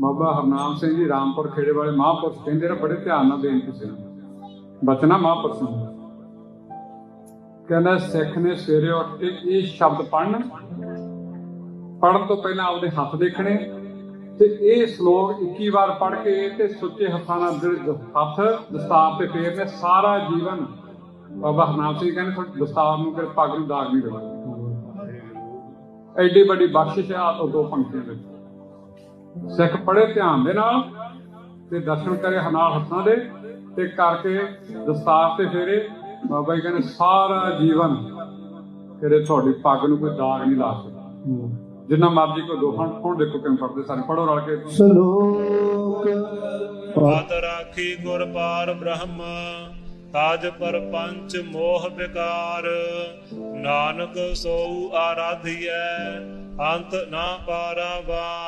ਬਾਬਾ ਹਰਨਾਮ ਸਿੰਘ ਜੀ ਰਾਮਪੁਰ ਖੇੜੇ ਵਾਲੇ ਮਹਾਂਪੁਰਸ਼ ਕਹਿੰਦੇ ਨੇ, ਬੜੇ ਧਿਆਨ ਨਾਲ ਬੇਨਤੀ ਸੀ ਬਚਨਾ ਮਹਾਂਪੁਰਸ਼ ਨੂੰ। ਕਹਿੰਦਾ, ਸਿੱਖ ਨੇ ਸਵੇਰੇ ਉੱਠ ਕੇ ਇਹ ਸ਼ਬਦ ਪੜ੍ਹਨ। ਪੜ੍ਹਨ ਤੋਂ ਪਹਿਲਾਂ ਆਪਦੇ ਹੱਥ ਦੇਖਣੇ ਤੇ ਇਹ ਸ਼ਲੋਕ 21 ਵਾਰ ਪੜ ਕੇ ਤੇ ਸੁੱਚੇ ਹੱਥਾਂ ਨਾਲ ਜਿਹੜੇ ਹੱਥ ਦਸਤਾਰ ਤੇ ਫੇਰਨੇ ਸਾਰਾ ਜੀਵਨ ਬਾਬਾ ਹਰਨਾਮ ਸਿੰਘ ਕਹਿੰਦੇ ਤੁਹਾਡੀ ਦਸਤਾਰ ਨੂੰ ਫਿਰ ਪੱਗ ਨੂੰ ਦਾਗ ਨਹੀਂ ਲੱਗਦਾ ਐਡੀ ਵੱਡੀ ਬਖਸ਼ਿਸ਼ ਆ ਉਹ ਦੋ ਪੰਕਤੀਆਂ ਵਿੱਚ। ਸਿੱਖ ਪੜ੍ਹੇ ਧਿਆਨ ਦੇ ਨਾਲ ਤੇ ਦਰਸ਼ਨ ਕਰੇ ਹਨਾਲ ਹੱਥਾਂ ਦੇ ਤੇ ਕਰਕੇ ਦਸਤਾਰ ਤੇ ਫੇਰੇ। ਬਾਬਾ ਜੀ ਕਹਿੰਦੇ ਸਾਰਾ ਜੀਵਨ ਤੇਰੇ ਤੁਹਾਡੀ ਪੱਗ ਨੂੰ ਕੋਈ ਦਾਗ ਨਹੀਂ ਲਾ ਸਕਦਾ। ਜਿੰਨਾ ਮਰਜ਼ੀ ਕੋਈ ਦੋਹਾਂ ਹੁਣ ਦੇਖੋ ਕਿਵੇਂ ਪੜਦੇ ਸਾਰੇ ਪੜੋ ਰਲ ਕੇ। ਸ਼ਲੋਕ ਆਤ ਰਾਖੀ ਗੁਰ ਪਾਰ ਬ੍ਰਹਮ ਤਾਜ ਪਰ ਪੰਚ ਮੋਹ ਵਿਕਾਰ। ਨਾਨਕ ਸੋਊ ਆਰਾਧਿਐ ਅੰਤ ਨਾ ਪਾਰਾਵਾਰ।